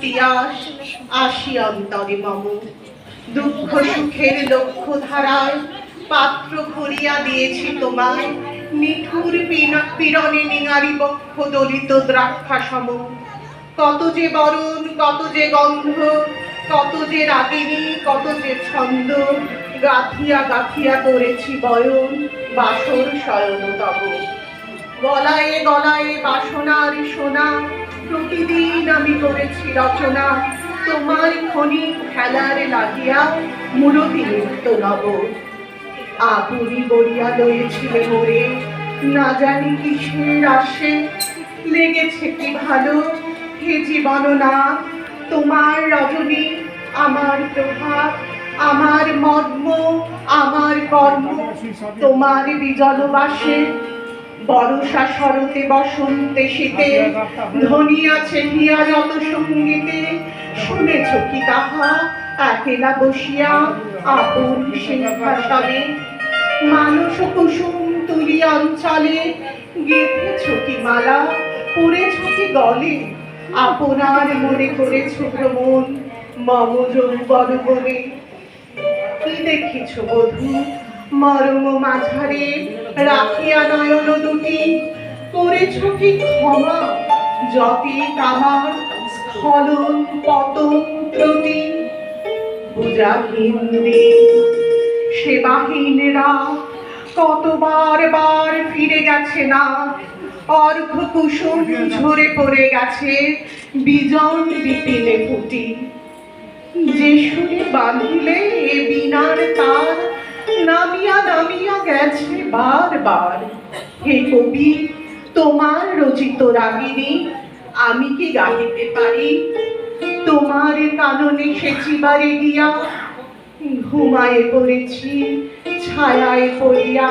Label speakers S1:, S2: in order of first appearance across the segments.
S1: তিয়াস আসি অন্তরে মম। দুঃখ সুখের লক্ষ্য ধারায় পাত্র ভরিয়া দিয়েছি তোমায়। নিঠুর পীড়নে নিঙারি বক্ষ দলিত দ্রাক্ষা সম কত যে বরণ, কত যে গন্ধ, কত যে রাগিনী, কত যে ছন্দ, গাথিয়া গাথিয়া করেছি বয়ন বাসর শয়ন তব। গলায় গলায় বাসনার সোনা প্রতিদিন আমি করেছি রচনা। তোমার খনি খেলার লাগিয়া মূরতি নৃত্য নব। আগুনি বরিয়া লয়েছিলে মোরে। না জানি কিসের আসে। লেগেছে কি ভালো? হে জীবন না তোমার রজনী, আমার প্রভাব আমার মর্ম, আমার কর্ম, তোমার বিজলবাসে বরষা শরতে বসন্তে শীতে, ধ্বনি আছে হিয়া যত সঙ্গীতে। শুনেছ কি তাহা? একেলা বসিয়া আপন সিংহাসনে মানস কুসুম তুলি অঞ্চলে, গেঁথেছ কি মালা? পড়েছ কি গলে? আপনার মনে করেছ ভ্রমণ, মম যৌবন বনে কি দেখিছ বধূ? মরম মাঝারে, রাখিয়া নয়ন দুটি। করেছ কি ক্ষমা? যতি কামার স্খলন পতন ত্রুটি। পূজাহীন সেবাহীনরা, কতবার বার ফিরে গেছে না? অর্ঘ কুসুম ঝরে পড়ে গেছে, বিজন বিপিনে ফুটি। যে সুরে বাঁধিলে এ বিনার তার নামিয়া নামিয়া গেছে বারবার। হে কবি, তোমার রচিত রাগিনী, আমি কি গাহিতে পারি? তোমার কাননে সেচিবারে গিয়া, ঘুমায়ে পড়েছি, ছায়ায় পড়িয়া।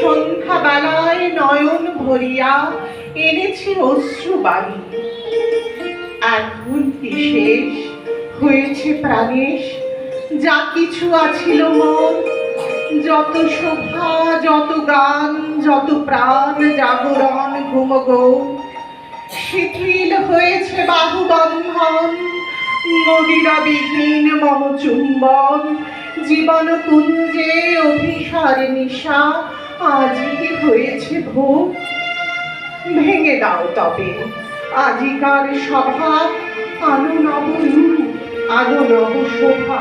S1: সন্ধ্যা বেলায় নয়ন ভরিয়া এনেছি অশ্রু বাড়ি এখন কি শেষ? হয়েছে প্রাণেশ। যা কিছু আছিল মন যত শোভা, যত গান, যত প্রাণ, জাগরণ ঘুমগো শিথিল হয়েছে বাহুবন্ধন মদিরা বিহীন মম চুম্বন জীবন কুঞ্জে অভিসার নিশা, আজ কি হয়েছে ভোগ? ভেঙে দাও তবে আজিকার সভা আনো নব আনো নব শোভা।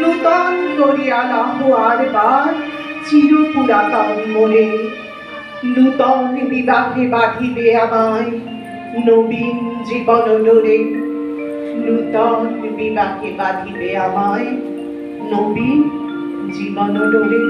S1: নূতন করিয়া না আর বার চির পুরাতন মনে। নূতন বিবাহে বাঁধিবে আমায় নবীন জীবন ডোরে নূতন বিবাহে বাঁধিবে আমায় নবীন জীবন ডোরে